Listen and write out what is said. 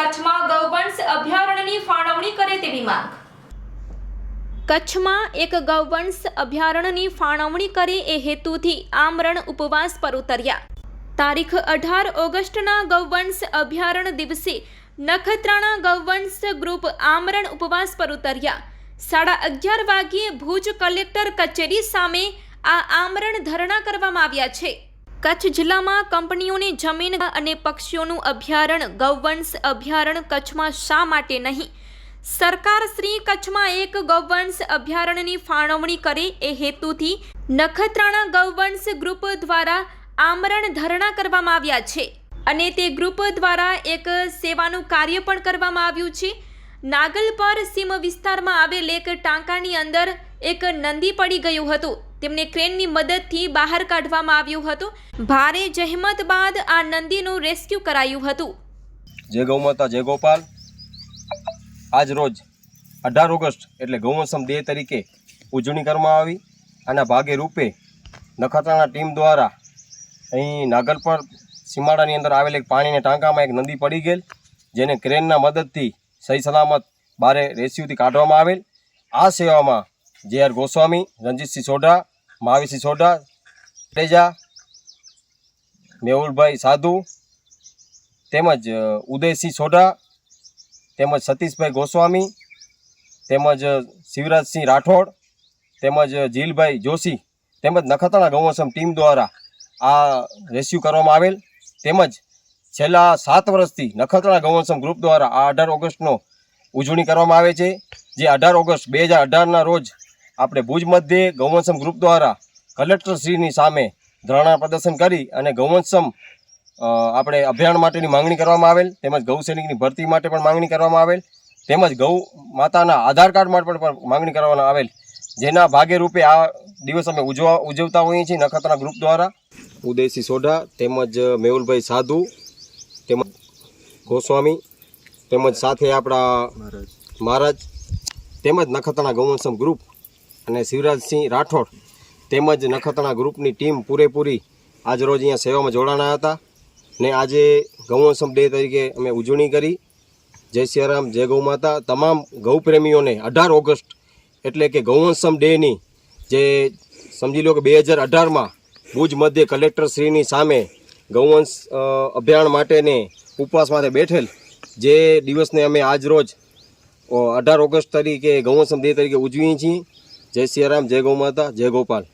કચ્છમાં ગૌવંશ અભયારણ્યની ફાળવણી કરે તેવી માંગ. કચ્છમાં એક ગૌવંશ અભયારણ્યની ફાળવણી કરે એ હેતુથી આમરણ ઉપવાસ પર ઉતર્યા તારીખ અઢાર ઓગસ્ટના ગૌવંશ અભયારણ્ય દિવસે નખત્રાણા ગૌવંશ ગ્રુપ આમરણ ઉપવાસ પર ઉતર્યા સાડા અગિયાર વાગ્યે ભુજ કલેક્ટર કચેરી સામે આ આમરણ ધરણા કરવામાં આવ્યા છે. કચ્છ જિલ્લામાં કંપનીઓની જમીન અને પક્ષીઓનું અભયારણ્ય ગૌવંશ અભયારણ્ય કચ્છમાં શા માટે નહીં? સરકાર શ્રી કચ્છમાં એક ગૌવંશ અભયારણ્યની ફાળવણી કરે એ હેતુથી નખત્રાણા ગૌવંશ ગ્રુપ દ્વારા આમરણ ધરણા કરવામાં આવ્યા છે અને તે ગ્રુપ દ્વારા એક સેવાનું કાર્ય પણ કરવામાં આવ્યું છે. નાગલ પર સીમ વિસ્તારમાં આવેલ એક ટાંકાની અંદર એક નંદી પડી ગયું હતું. તેમને ક્રેનની મદદથી બહાર કાઢવામાં આવ્યું હતું. ભારે જહેમત બાદ આ નંદીનું રેસ્ક્યુ કરાયું હતું. જય ગૌમાતા, જય ગોપાલ. આજ રોજ અઢાર ઓગસ્ટ એટલે ગૌવંશમ ડે તરીકે ઉજવણી કરવામાં આવી. આના ભાગે રૂપે નખત્રાણા ટીમ દ્વારા અહીં નાગલ પર સીમાડાની અંદર આવેલ એક પાણીના ટાંકામાં એક નદી પડી ગયેલ, જેને ક્રેનના મદદથી સહી સલામત બારે રેસ્યુથી કાઢવામાં આવેલ. આ સેવામાં જે આર ગોસ્વામી, રણજીતસિંહ સોઢા મહાવીરસિંહ સોઢા, તેજા, મેહુલભાઈ સાધુ, તેમજ ઉદયસિંહ સોઢા, તેમજ સતીશભાઈ ગોસ્વામી, તેમજ શિવરાજસિંહ રાઠોડ, તેમજ જીલભાઈ જોશી, તેમજ નખત્રાણા ગૌવસમ ટીમ દ્વારા આ રેસ્ક્યુ કરવામાં આવેલ. તેમજ, છેલ્લા સાત વર્ષથી નખત્રાણા ગૌવંશમ ગ્રુપ દ્વારા આ અઢાર ઓગસ્ટનો ઉજવણી કરવામાં આવે છે, જે અઢાર ઓગસ્ટ બે હજાર અઢારના રોજ આપણે ભુજ મધ્યે ગૌવંશમ ગ્રુપ દ્વારા કલેક્ટરશ્રીની સામે ધરણા પ્રદર્શન કરી અને ગૌવંશમ આપણે અભિયાન માટેની માંગણી કરવામાં આવેલ તેમજ ગૌ સૈનિકની ભરતી માટે પણ માંગણી કરવામાં આવેલ તેમજ ગૌ માતાના આધાર કાર્ડ માટે પણ માંગણી કરવામાં આવેલ જેના ભાગે રૂપે આ દિવસ અમે ઉજવા ઉજવતા હોઈએ છીએ નખત્રાણા ગ્રુપ દ્વારા. ઉદયસિંહ સોઢા તેમજ મેહુલભાઈ સાધુ તેમજ ગોસ્વામી તેમજ સાથે આપણા મહારાજ તેમજ નખત્રાણા ગૌવંશમ ગ્રુપ અને શિવરાજસિંહ રાઠોડ તેમજ નખત્રાણા ગ્રુપની ટીમ પૂરેપૂરી આજ રોજ અહીંયા સેવામાં જોડાણા હતા ને આજે ગૌવંશમ ડે તરીકે અમે ઉજવણી કરી. જય સિયારામ, જય ગૌ માતા. તમામ ગૌપ્રેમીઓને અઢાર ઓગસ્ટ એટલે કે ગૌવંશમ ડેની જે સમજી લો કે બે હજાર અઢારમાં ભુજ મધ્ય કલેક્ટરશ્રીની સામે ગૌવંશ અભિયાન માટેને ઉપવાસ માટે બેઠેલ જે દિવસને અમે આજ રોજ અઢાર ઓગસ્ટ તરીકે ગૌવંશમ ડે તરીકે ઉજવીએ છીએ. જય સિયારામ જય ગૌ માતા જય ગોપાલ.